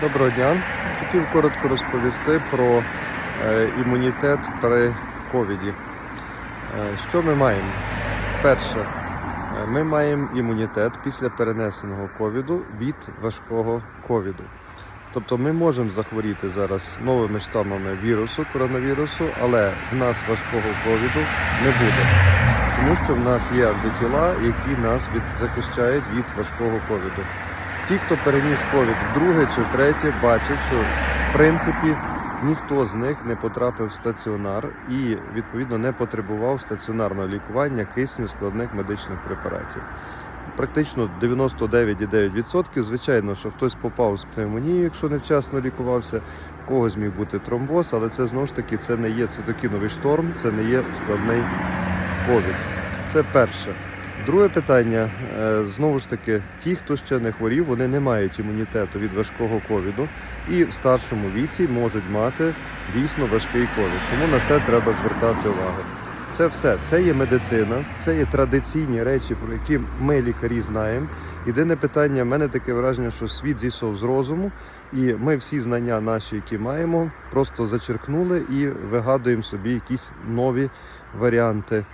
Доброго дня. Хотів коротко розповісти про е, імунітет при ковіді. Е, що ми маємо? Перше, е, ми маємо імунітет після перенесеного ковіду від важкого ковіду. Тобто ми можемо захворіти зараз новими штамами вірусу, коронавірусу, але в нас важкого ковіду не буде. Тому що в нас є антитіла, які нас від, захищають від важкого ковіду. Ті, хто переніс ковід вдруге чи втретє, бачать, що в принципі ніхто з них не потрапив в стаціонар і відповідно не потребував стаціонарного лікування кисню складних медичних препаратів. Практично 99,9%. Звичайно, що хтось попав з пневмонією, якщо невчасно лікувався, когось міг бути тромбоз, але це знову ж таки це не є цитокіновий шторм, це не є складний ковід. Це перше. Друге питання е, знову ж таки, ті, хто ще не хворів, вони не мають імунітету від важкого ковіду і в старшому віці можуть мати дійсно важкий ковід. Тому на це треба звертати увагу. Це все, це є медицина, це є традиційні речі, про які ми лікарі знаємо. Єдине питання, в мене таке враження, що світ зійшов з розуму, і ми всі знання наші, які маємо, просто зачеркнули і вигадуємо собі якісь нові варіанти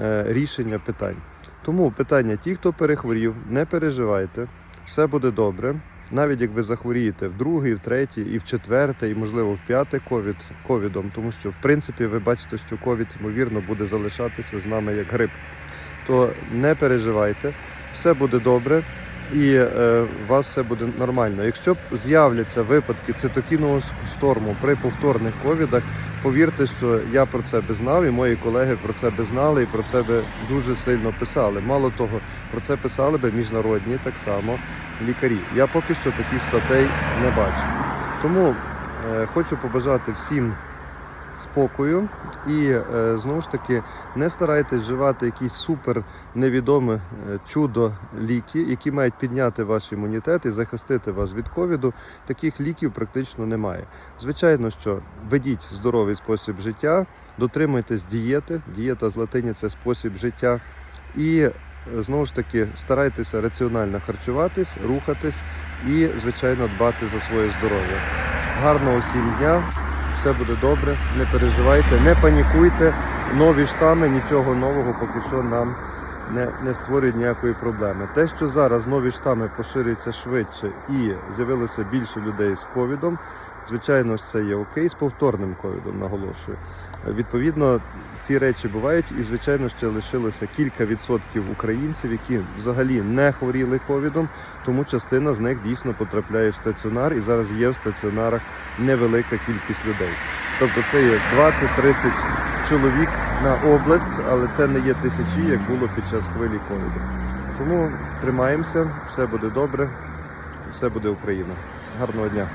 е, рішення питань. Тому питання: ті, хто перехворів, не переживайте, все буде добре. Навіть як ви захворієте в другий, в третій, і в четверте, і можливо в п'яте ковід ковідом, тому що в принципі ви бачите, що ковід ймовірно буде залишатися з нами як грип. То не переживайте, все буде добре. І е, у вас все буде нормально. Якщо з'являться випадки цитокінового шторму при повторних ковідах, повірте, що я про це би знав, і мої колеги про це би знали і про це би дуже сильно писали. Мало того, про це писали би міжнародні так само лікарі. Я поки що таких статей не бачу. Тому е, хочу побажати всім спокою і е, знову ж таки не старайтесь вживати якісь супер невідоме чудо ліки, які мають підняти ваш імунітет і захистити вас від ковіду. Таких ліків практично немає. Звичайно, що ведіть здоровий спосіб життя, дотримуйтесь дієти. Дієта з латині це спосіб життя. І е, знову ж таки старайтеся раціонально харчуватись, рухатись і, звичайно, дбати за своє здоров'я. Гарного всім дня! Все буде добре, не переживайте, не панікуйте. Нові штами, нічого нового поки що нам не, не створюють ніякої проблеми. Те, що зараз нові штами поширюються швидше і з'явилося більше людей з ковідом, звичайно ж це є окей, з повторним ковідом, наголошую. Відповідно, ці речі бувають, і звичайно ще лишилося кілька відсотків українців, які взагалі не хворіли ковідом, тому частина з них дійсно потрапляє в стаціонар, і зараз є в стаціонарах невелика кількість людей. Тобто це є 20-30 чоловік на область, але це не є тисячі, як було під час хвилі ковіду. Тому тримаємося, все буде добре, все буде Україна. Гарного дня!